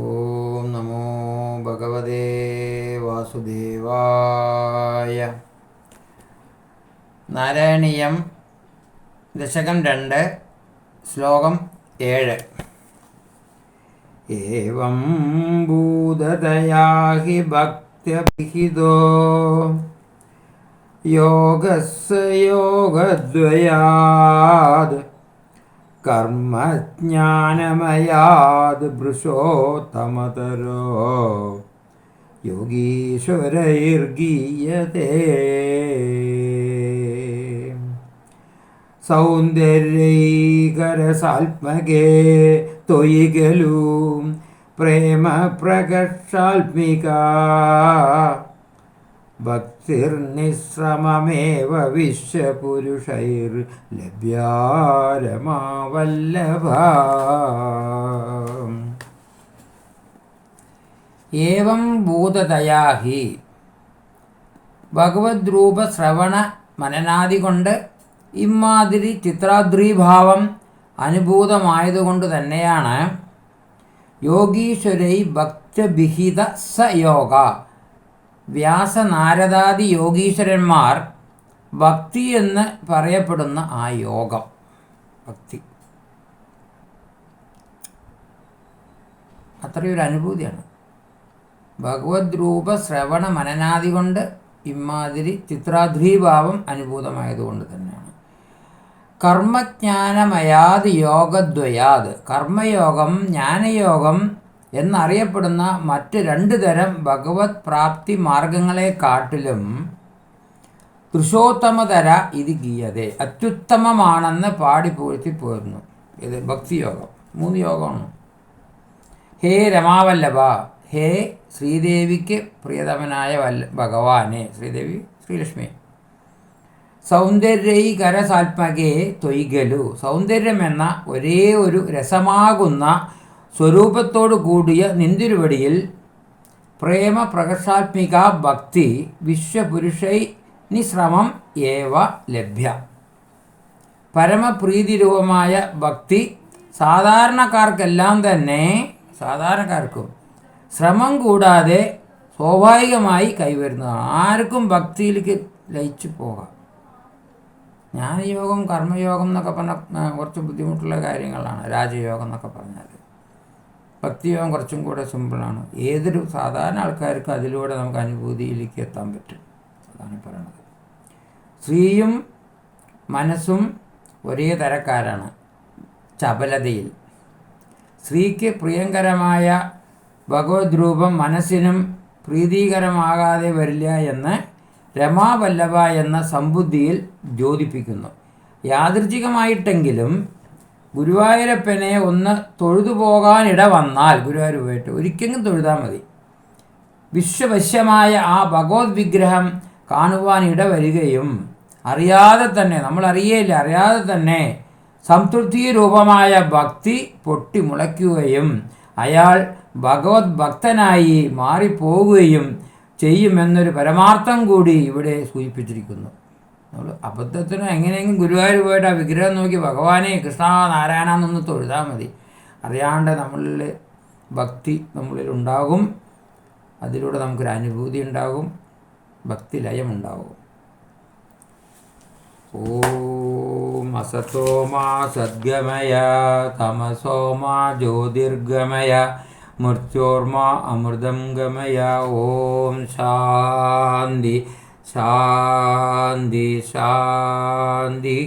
ഓം നമോ ഭഗവതേ വാസുദേവായ. നാരായണീയം ദശകം രണ്ട് ശ്ലോകം ഏഴ്. ഏവം ഭൂതതയാ ഹി യോഗസ് യോഗദ്വയാത് കർമ്മജ്ഞാനമയാത് ഭൃശോത്തമതരോ. യോഗീശ്വരൈർഗീയതേ. സൗന്ദര്യൈകരസാത്മകേ തൊയികലൂ പ്രേമ പ്രകർഷാത്മിക ഭക്തിർനിശ്രമമേവ വിശ്വപുരുഷൈർ ലഭ്യാരമാവല്ലഭ. ഏവം ഭൂതതയാ ഹി ഭഗവദ്രൂപ ശ്രവണ മനനാദി കൊണ്ട് ഇമാതിരി ചിത്രാദ്രീഭാവം അനുഭൂതമായതുകൊണ്ട് തന്നെയാണ് യോഗീശ്വരൈ ഭക്തഭിഹിത സയോഗ വ്യാസനാരദാദി യോഗീശ്വരന്മാർ ഭക്തി എന്ന് പറയപ്പെടുന്ന ആ യോഗം. ഭക്തി. അത്രയൊരു അനുഭൂതിയാണ്. ഭഗവത് രൂപ ശ്രവണ മനനാദി കൊണ്ട് ഇമാതിരി ചിത്രാധ്രീഭാവം അനുഭൂതമായതുകൊണ്ട് തന്നെയാണ്. കർമ്മജ്ഞാനമയാത് യോഗദ്വയാത് കർമ്മയോഗം ജ്ഞാനയോഗം എന്നറിയപ്പെടുന്ന മറ്റ് രണ്ട് തരം ഭഗവത് പ്രാപ്തി മാർഗങ്ങളെ കാട്ടിലും പുരുഷോത്തമതര ഇത് ഗീയതേ. അത്യുത്തമമാണെന്ന് പാടി പൂഴ്ത്തി പോരുന്നു. ഇത് ഭക്തിയോഗം. മൂന്ന് യോഗമാണ്. ഹേ രമാവല്ലഭ ഹേ ശ്രീദേവിക്ക് പ്രിയതമനായ വല്ല ഭഗവാനെ ശ്രീദേവി ശ്രീലക്ഷ്മി. സൗന്ദര്യൈകരസാത്മകേ തൊയ്കലു സൗന്ദര്യം എന്ന ഒരേ ഒരു രസമാകുന്ന സ്വരൂപത്തോടു കൂടിയ നിന്തിരുവടിയിൽ പ്രേമ പ്രകർഷാത്മിക ഭക്തി വിശ്വപുരുഷൈ നിശ്രമം ഏവ ലഭ്യ. പരമപ്രീതിരൂപമായ ഭക്തി സാധാരണക്കാർക്കെല്ലാം തന്നെ സാധാരണക്കാർക്കും ശ്രമം കൂടാതെ സ്വാഭാവികമായി കൈവരുന്നതാണ്. ആർക്കും ഭക്തിയിലേക്ക് ലയിച്ചു പോകാം. ജ്ഞാനയോഗം കർമ്മയോഗം എന്നൊക്കെ പറഞ്ഞ കുറച്ച് ബുദ്ധിമുട്ടുള്ള കാര്യങ്ങളാണ് രാജയോഗം എന്നൊക്കെ പറഞ്ഞാൽ ഭക്തിയോഗം കുറച്ചും കൂടെ സിമ്പിളാണ്. ഏതൊരു സാധാരണ ആൾക്കാർക്കും അതിലൂടെ നമുക്ക് അനുഭൂതിയിലേക്ക് എത്താൻ പറ്റും. അതാണ് പറയുന്നത് സ്ത്രീയും മനസ്സും ഒരേ തരക്കാരാണ്. ചപലതയിൽ. സ്ത്രീക്ക് പ്രിയങ്കരമായ ഭഗവത് രൂപം മനസ്സിനും പ്രീതികരമാകാതെ വരില്ല എന്ന് രമാവല്ലഭ എന്ന സമ്പുദ്ധിയിൽ ജ്യോതിപ്പിക്കുന്നു. യാദൃച്ഛികമായിട്ടെങ്കിലും ഗുരുവായൂരപ്പനെ ഒന്ന് തൊഴുതു പോകാനിട വന്നാൽ ഗുരുവായൂർ പോയിട്ട് ഒരിക്കലും തൊഴുതാൽ മതി. വിശ്വവശ്യമായ ആ ഭഗവത് വിഗ്രഹം കാണുവാൻ ഇടവരികയും അറിയാതെ തന്നെ നമ്മൾ അറിയേയില്ല അറിയാതെ തന്നെ സംതൃപ്തി രൂപമായ ഭക്തി പൊട്ടിമുളയ്ക്കുകയും അയാൾ ഭഗവത് ഭക്തനായി മാറിപ്പോവുകയും ചെയ്യുമെന്നൊരു പരമാർത്ഥം കൂടി ഇവിടെ സൂചിപ്പിച്ചിരിക്കുന്നു. നമ്മൾ അബദ്ധത്തിന് എങ്ങനെയെങ്കിലും ഗുരുവായൂർ പോയിട്ട് ആ വിഗ്രഹം നോക്കി ഭഗവാനെ കൃഷ്ണ നാരായണ എന്നൊന്ന് തൊഴുതാൽ മതി. അറിയാണ്ട് നമ്മളിൽ ഭക്തി നമ്മളിൽ ഉണ്ടാകും അതിലൂടെ നമുക്കൊരു അനുഭൂതി ഉണ്ടാകും. ഭക്തി ലയം ഉണ്ടാകും. ഓം അസതോമാ സദ്ഗമയ തമസോമാ ജ്യോതിർഗമയ മൃത്യോർമാ അമൃതം ഗമയ ഓം ശാന്തി. ശാന്തി ശാന്തി